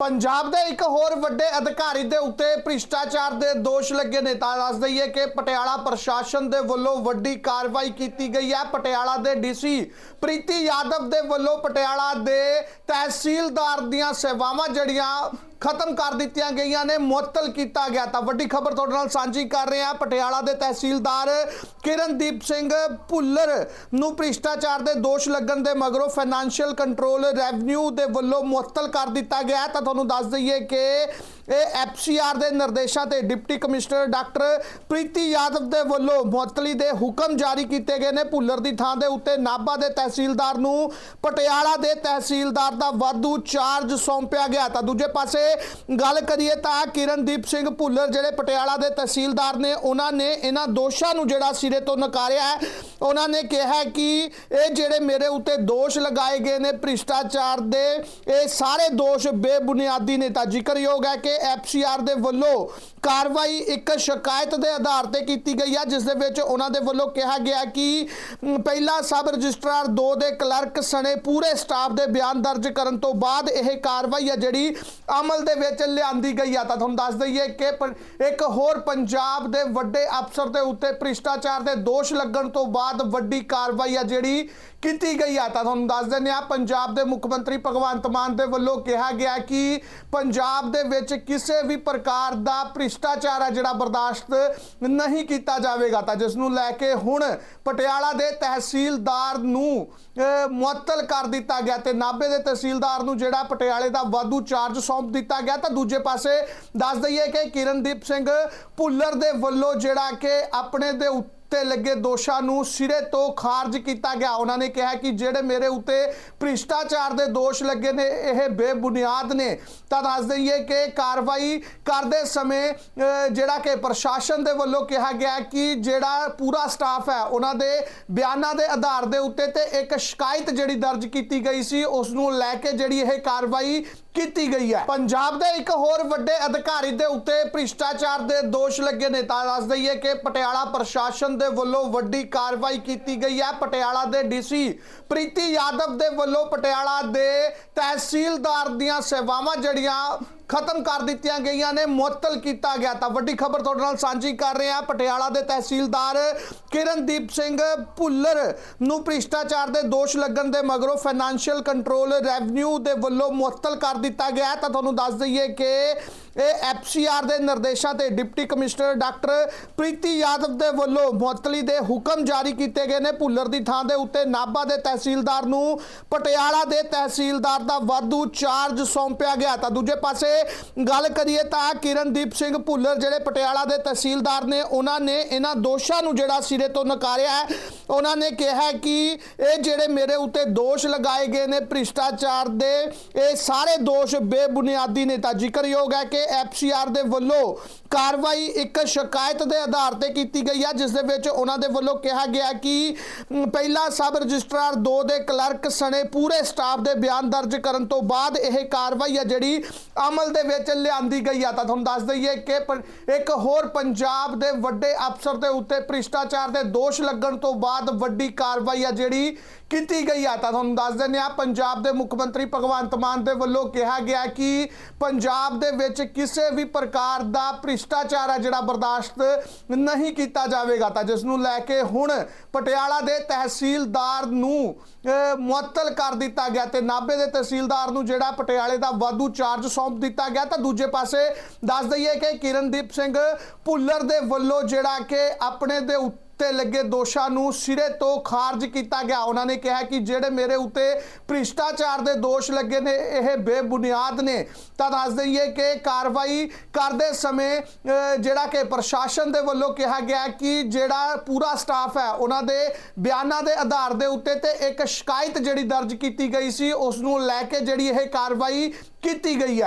ਪੰਜਾਬ ਦੇ ਇੱਕ ਹੋਰ ਵੱਡੇ ਅਧਿਕਾਰੀ ਦੇ ਉੱਤੇ ਭ੍ਰਿਸ਼ਟਾਚਾਰ ਦੇ ਦੋਸ਼ ਲੱਗੇ ਨੇ। ਤਾਂ ਦੱਸ ਦਈਏ ਕਿ ਪਟਿਆਲਾ ਪ੍ਰਸ਼ਾਸਨ ਦੇ ਵੱਲੋਂ ਵੱਡੀ ਕਾਰਵਾਈ ਕੀਤੀ ਗਈ ਹੈ। ਪਟਿਆਲਾ ਦੇ ਡੀਸੀ ਪ੍ਰੀਤੀ ਯਾਦਵ ਦੇ ਵੱਲੋਂ ਪਟਿਆਲਾ ਦੇ ਤਹਿਸੀਲਦਾਰ ਦੀਆਂ ਸੇਵਾਵਾਂ ਜੜੀਆਂ ਖਤਮ ਕਰ ਦਿੱਤੀਆਂ ਗਈਆਂ ਨੇ, ਮੁਅੱਤਲ ਕੀਤਾ ਗਿਆ। ਤਾਂ ਵੱਡੀ ਖਬਰ ਤੁਹਾਡੇ ਨਾਲ ਸਾਂਝੀ ਕਰ ਰਹੇ ਹਾਂ। ਪਟਿਆਲਾ ਦੇ ਤਹਿਸੀਲਦਾਰ ਕਿਰਨਦੀਪ ਸਿੰਘ ਭੁੱਲਰ ਨੂੰ ਭ੍ਰਿਸ਼ਟਾਚਾਰ ਦੇ ਦੋਸ਼ ਲੱਗਣ ਦੇ ਮਗਰੋਂ ਫਾਈਨੈਂਸ਼ੀਅਲ ਕੰਟਰੋਲ ਰੈਵਨਿਊ ਦੇ ਵੱਲੋਂ ਮੁਅੱਤਲ ਕਰ ਦਿੱਤਾ ਗਿਆ ਤਾਂ ਤੁਹਾਨੂੰ ਦੱਸ ਦਈਏ ਕਿ ਐਫਸੀਆਰ ਦੇ ਨਿਰਦੇਸ਼ਾਂ ਤੇ deputy commissioner doctor Preeti Yadav ਦੇ ਵੱਲੋਂ ਮੁਅੱਤਲੀ ਦੇ ਹੁਕਮ ਜਾਰੀ ਕੀਤੇ ਗਏ ਨੇ। ਭੁੱਲਰ ਦੀ ਥਾਂ ਦੇ ਉੱਤੇ ਨਾਭਾ ਦੇ ਤਹਿਸੀਲਦਾਰ ਨੂੰ ਪਟਿਆਲਾ ਦੇ ਤਹਿਸੀਲਦਾਰ ਦਾ ਵਾਧੂ ਚਾਰਜ ਸੌਂਪਿਆ ਗਿਆ। ਤਾਂ ਦੂਜੇ ਪਾਸੇ ਗੱਲ ਕਰੀਏ ਤਾਂ ਕਿਰਨਦੀਪ ਸਿੰਘ ਭੁੱਲਰ ਜਿਹੜੇ ਪਟਿਆਲਾ ਦੇ ਤਹਿਸੀਲਦਾਰ ਨੇ, ਉਹਨਾਂ ਨੇ ਇਹਨਾਂ ਦੋਸ਼ਾਂ ਨੂੰ ਜਿਹੜਾ ਸਿਰੇ ਤੋਂ ਨਕਾਰਿਆ ਹੈ, ਉਹਨਾਂ ਨੇ ਕਿਹਾ ਕਿ ਇਹ ਜਿਹੜੇ ਮੇਰੇ ਉੱਤੇ ਦੋਸ਼ ਲਗਾਏ ਗਏ ਨੇ ਭ੍ਰਿਸ਼ਟਾਚਾਰ ਦੇ, ਇਹ ਸਾਰੇ ਦੋਸ਼ ਬੇਬੁਨਿਆਦੀ ਨੇ। ਤਾਂ ਜ਼ਿਕਰਯੋਗ ਹੈ ਕਿ ਐਫਸੀਆਰ ਦੇ ਵੱਲੋਂ ਕਾਰਵਾਈ ਇੱਕ ਸ਼ਿਕਾਇਤ ਦੇ ਆਧਾਰ ਤੇ ਕੀਤੀ ਗਈ ਹੈ ਜਿਸ ਦੇ ਵਿੱਚ ਉਹਨਾਂ ਦੇ ਵੱਲੋਂ ਕਿਹਾ ਗਿਆ ਕਿ ਅਮ, ਪਹਿਲਾ ਸਬ ਰਜਿਸਟਰਾਰ 2 ਦੇ ਕਲਰਕ ਸਣੇ ਪੂਰੇ ਸਟਾਫ ਦੇ ਬਿਆਨ ਦਰਜ ਕਰਨ ਤੋਂ ਬਾਅਦ ਇਹ ਕਾਰਵਾਈ ਹੈ ਜਿਹੜੀ ਅਮਲ ਦੇ ਵਿੱਚ ਲਿਆਂਦੀ ਗਈ ਆ। ਤਾਂ ਤੁਹਾਨੂੰ ਦੱਸ ਦਈਏ ਕਿ ਇੱਕ ਹੋਰ ਪੰਜਾਬ ਦੇ ਵੱਡੇ ਅਫਸਰ ਦੇ ਉੱਤੇ ਭ੍ਰਿਸ਼ਟਾਚਾਰ ਦੇ ਦੋਸ਼ ਲੱਗਣ ਤੋਂ ਬਾਅਦ ਵੱਡੀ ਕਾਰਵਾਈ ਆ ਜਿਹੜੀ ਕੀਤੀ ਗਈ ਆ। ਤਾਂ ਤੁਹਾਨੂੰ ਦੱਸ ਦਿੰਦੇ ਆ ਪੰਜਾਬ ਦੇ ਮੁੱਖ ਮੰਤਰੀ ਭਗਵੰਤ ਮਾਨ ਦੇ ਵੱਲੋਂ ਕਿਹਾ ਗਿਆ ਕਿ ਪੰਜਾਬ ਦੇ ਵਿੱਚ ਕਿਸੇ ਵੀ ਪ੍ਰਕਾਰ ਦਾ ਭ੍ਰਿਸ਼ਟਾਚਾਰ ਹੈ ਜਿਹੜਾ ਬਰਦਾਸ਼ਤ ਨਹੀਂ ਕੀਤਾ ਜਾਵੇਗਾ, ਤਾਂ ਜਿਸ ਨੂੰ ਲੈ ਕੇ ਹੁਣ ਪਟਿਆਲਾ ਦੇ ਤਹਿਸੀਲਦਾਰ ਨੂੰ ਮੁਅੱਤਲ ਕਰ ਦਿੱਤਾ ਗਿਆ ਤੇ ਨਾਭੇ ਦੇ ਤਹਿਸੀਲਦਾਰ ਨੂੰ ਜਿਹੜਾ ਪਟਿਆਲੇ ਦਾ ਵਾਧੂ ਚਾਰਜ ਸੌਂਪ ਦਿੱਤਾ ਗਿਆ, ਤਾਂ ਦੂਜੇ ਪਾਸੇ ਦੱਸ ਦਈਏ ਕਿ ਕਿਰਨਦੀਪ ਸਿੰਘ ਭੁੱਲਰ ਦੇ ਵੱਲੋਂ ਜਿਹੜਾ ਕਿ ਆਪਣੇ ਦੇ ਉੱਤੇ ਤੇ ਲੱਗੇ ਦੋਸ਼ਾਂ ਨੂੰ ਸਿਰੇ ਤੋਂ ਖਾਰਜ ਕੀਤਾ ਗਿਆ। ਉਹਨਾਂ ਨੇ ਕਿਹਾ ਕਿ ਜਿਹੜੇ ਮੇਰੇ ਉੱਤੇ ਭ੍ਰਿਸ਼ਟਾਚਾਰ ਦੇ ਦੋਸ਼ ਲੱਗੇ ਨੇ, ਇਹ ਬੇਬੁਨਿਆਦ ਨੇ। ਤਾਂ ਦੱਸ ਦਈਏ ਕਿ ਕਾਰਵਾਈ ਕਰਦੇ ਸਮੇਂ ਜਿਹੜਾ ਕਿ ਪ੍ਰਸ਼ਾਸਨ ਦੇ ਵੱਲੋਂ ਕਿਹਾ ਗਿਆ ਕਿ ਜਿਹੜਾ ਪੂਰਾ ਸਟਾਫ ਹੈ, ਉਹਨਾਂ ਦੇ ਬਿਆਨਾਂ ਦੇ ਆਧਾਰ ਦੇ ਉੱਤੇ ਤੇ ਇੱਕ ਸ਼ਿਕਾਇਤ ਜਿਹੜੀ ਦਰਜ ਕੀਤੀ ਗਈ ਸੀ, ਉਸ ਨੂੰ ਲੈ ਕੇ ਜਿਹੜੀ ਇਹ ਕਾਰਵਾਈ ਕੀਤੀ ਗਈ ਹੈ। ਪੰਜਾਬ ਦੇ ਇੱਕ ਹੋਰ ਵੱਡੇ ਅਧਿਕਾਰੀ ਦੇ ਉੱਤੇ ਭ੍ਰਿਸ਼ਟਾਚਾਰ ਦੇ ਦੋਸ਼ ਲੱਗੇ ਨੇ। ਤਾਂ ਦੱਸ ਦਈਏ ਕਿ ਪਟਿਆਲਾ ਪ੍ਰਸ਼ਾਸਨ ਦੇ ਵੱਲੋਂ ਵੱਡੀ ਕਾਰਵਾਈ ਕੀਤੀ ਗਈ ਹੈ। ਪਟਿਆਲਾ ਦੇ ਡੀਸੀ ਪ੍ਰੀਤੀ ਯਾਦਵ ਦੇ ਵੱਲੋਂ ਪਟਿਆਲਾ ਦੇ ਤਹਿਸੀਲਦਾਰ ਦੀਆਂ ਸੇਵਾਵਾਂ ਜਿਹੜੀਆਂ ਖਤਮ ਕਰ ਦਿੱਤੀਆਂ ਗਈਆਂ ਨੇ, ਮੁਅੱਤਲ ਕੀਤਾ ਗਿਆ। ਤਾਂ ਵੱਡੀ ਖਬਰ ਤੁਹਾਡੇ ਨਾਲ ਸਾਂਝੀ ਕਰ ਰਹੇ ਹਾਂ। ਪਟਿਆਲਾ ਦੇ ਤਹਿਸੀਲਦਾਰ ਕਿਰਨਦੀਪ ਸਿੰਘ ਭੁੱਲਰ ਨੂੰ ਭ੍ਰਿਸ਼ਟਾਚਾਰ ਦੇ ਦੋਸ਼ ਲੱਗਣ ਦੇ ਮਗਰੋਂ ਫਾਈਨੈਂਸ਼ੀਅਲ ਕੰਟਰੋਲ ਰੈਵਨਿਊ ਦੇ ਵੱਲੋਂ ਮੁਅੱਤਲ ਕਰ ਦਿੱਤਾ ਗਿਆ ਤਾਂ ਤੁਹਾਨੂੰ ਦੱਸ ਦਈਏ ਕਿ ਇਹ ਐਫਸੀਆਰ ਦੇ ਨਿਰਦੇਸ਼ਾਂ ਤੇ deputy commissioner doctor Preeti Yadav ਦੇ ਵੱਲੋਂ ਮੁਅੱਤਲੀ ਦੇ ਹੁਕਮ ਜਾਰੀ ਕੀਤੇ ਗਏ ਨੇ। ਭੁੱਲਰ ਦੀ ਥਾਂ ਦੇ ਉੱਤੇ ਨਾਭਾ ਦੇ ਤਹਿਸੀਲਦਾਰ ਨੂੰ ਪਟਿਆਲਾ ਦੇ ਤਹਿਸੀਲਦਾਰ ਦਾ ਵਾਧੂ ਚਾਰਜ ਸੌਂਪਿਆ ਗਿਆ। ਤਾਂ ਦੂਜੇ ਪਾਸੇ ਗੱਲ ਕਰੀਏ ਤਾਂ ਕਿਰਨਦੀਪ ਸਿੰਘ ਭੁੱਲਰ ਜਿਹੜੇ ਪਟਿਆਲਾ ਦੇ ਤਹਿਸੀਲਦਾਰ ਨੇ ਉਹਨਾਂ ਨੇ ਇਹਨਾਂ ਦੋਸ਼ਾਂ ਨੂੰ ਜਿਹੜਾ ਸਿਰੇ ਤੋਂ ਨਕਾਰਿਆ ਹੈ ਉਹਨਾਂ ਨੇ ਕਿਹਾ ਕਿ ਇਹ ਜਿਹੜੇ ਮੇਰੇ ਉੱਤੇ ਦੋਸ਼ ਲਗਾਏ ਗਏ ਨੇ ਭ੍ਰਿਸ਼ਟਾਚਾਰ ਦੇ ਇਹ ਸਾਰੇ ਦੋਸ਼ ਬੇਬੁਨਿਆਦੀ ਨੇ ਤਾਂ ਜ਼ਿਕਰਯੋਗ ਹੈ ਕਿ ਐਫਸੀਆਰ ਦੇ ਵੱਲੋਂ ਕਾਰਵਾਈ ਇੱਕ ਸ਼ਿਕਾਇਤ ਦੇ ਆਧਾਰ ਤੇ ਕੀਤੀ ਗਈ ਹੈ ਜਿਸ ਦੇ ਵਿੱਚ ਉਹਨਾਂ ਦੇ ਵੱਲੋਂ ਕਿਹਾ ਗਿਆ ਕਿ ਅਮ, ਪਹਿਲਾ ਸਬ ਰਜਿਸਟਰਾਰ 2 ਦੇ ਕਲਰਕ ਸਣੇ ਪੂਰੇ ਸਟਾਫ ਦੇ ਬਿਆਨ ਦਰਜ ਕਰਨ ਤੋਂ ਬਾਅਦ ਇਹ ਕਾਰਵਾਈ ਹੈ ਜਿਹੜੀ ਅਮਲ ਦੇ ਵਿੱਚ ਲਿਆਂਦੀ ਗਈ ਆ। ਤਾਂ ਤੁਹਾਨੂੰ ਦੱਸ ਦਈਏ ਕਿ ਇੱਕ ਹੋਰ ਪੰਜਾਬ ਦੇ ਵੱਡੇ ਅਫਸਰ ਦੇ ਉੱਤੇ ਭ੍ਰਿਸ਼ਟਾਚਾਰ ਦੇ ਦੋਸ਼ ਲੱਗਣ ਤੋਂ ਬਾਅਦ ਵੱਡੀ ਕਾਰਵਾਈ ਆ ਜਿਹੜੀ ਕੀਤੀ ਗਈ ਆ। ਤਾਂ ਤੁਹਾਨੂੰ ਦੱਸ ਦਿੰਦੇ ਆ ਪੰਜਾਬ ਦੇ ਮੁੱਖ ਮੰਤਰੀ ਭਗਵੰਤ ਮਾਨ ਦੇ ਵੱਲੋਂ ਕਿਹਾ ਗਿਆ ਕਿ ਪੰਜਾਬ ਦੇ ਵਿੱਚ ਕਿਸੇ ਵੀ ਪ੍ਰਕਾਰ ਦਾ ਭ੍ਰਿਸ਼ਟਾਚਾਰ ਆ ਜਿਹੜਾ ਬਰਦਾਸ਼ਤ ਨਹੀਂ ਕੀਤਾ ਜਾਵੇਗਾ। ਤਾਂ ਜਿਸ ਨੂੰ ਲੈ ਕੇ ਹੁਣ ਪਟਿਆਲਾ ਦੇ ਤਹਿਸੀਲਦਾਰ ਨੂੰ ਮੁਅੱਤਲ ਕਰ ਦਿੱਤਾ ਗਿਆ ਤੇ ਨਾਭੇ ਦੇ ਤਹਿਸੀਲਦਾਰ ਨੂੰ ਜਿਹੜਾ ਪਟਿਆਲੇ ਦਾ ਵਾਧੂ ਚਾਰਜ ਸੌਂਪ ਦਿੱਤਾ ਗਿਆ। ਤਾਂ ਦੂਜੇ ਪਾਸੇ ਦੱਸ ਦਈਏ ਕਿ ਕਿਰਨਦੀਪ ਸਿੰਘ ਭੁੱਲਰ ਦੇ ਵੱਲੋਂ ਜਿਹੜਾ ਕਿ ਆਪਣੇ ਦੇ ਉੱਤੇ ਤੇ ਲੱਗੇ ਦੋਸ਼ਾਂ ਨੂੰ ਸਿਰੇ ਤੋਂ ਖਾਰਜ ਕੀਤਾ ਗਿਆ। ਉਹਨਾਂ ਨੇ ਕਿਹਾ ਕਿ ਜਿਹੜੇ ਮੇਰੇ ਉੱਤੇ ਭ੍ਰਿਸ਼ਟਾਚਾਰ ਦੇ ਦੋਸ਼ ਲੱਗੇ ਨੇ, ਇਹ ਬੇਬੁਨਿਆਦ ਨੇ। ਤਾਂ ਦੱਸ ਦਈਏ ਕਿ ਕਾਰਵਾਈ ਕਰਦੇ ਸਮੇਂ ਜਿਹੜਾ ਕਿ ਪ੍ਰਸ਼ਾਸਨ ਦੇ ਵੱਲੋਂ ਕਿਹਾ ਗਿਆ ਕਿ ਜਿਹੜਾ ਪੂਰਾ ਸਟਾਫ ਹੈ, ਉਹਨਾਂ ਦੇ ਬਿਆਨਾਂ ਦੇ ਆਧਾਰ ਦੇ ਉੱਤੇ ਤੇ ਇੱਕ ਸ਼ਿਕਾਇਤ ਜਿਹੜੀ ਦਰਜ ਕੀਤੀ ਗਈ ਸੀ, ਉਸ ਨੂੰ ਲੈ ਕੇ ਜਿਹੜੀ ਇਹ ਕਾਰਵਾਈ ਕੀਤੀ ਗਈ ਹੈ।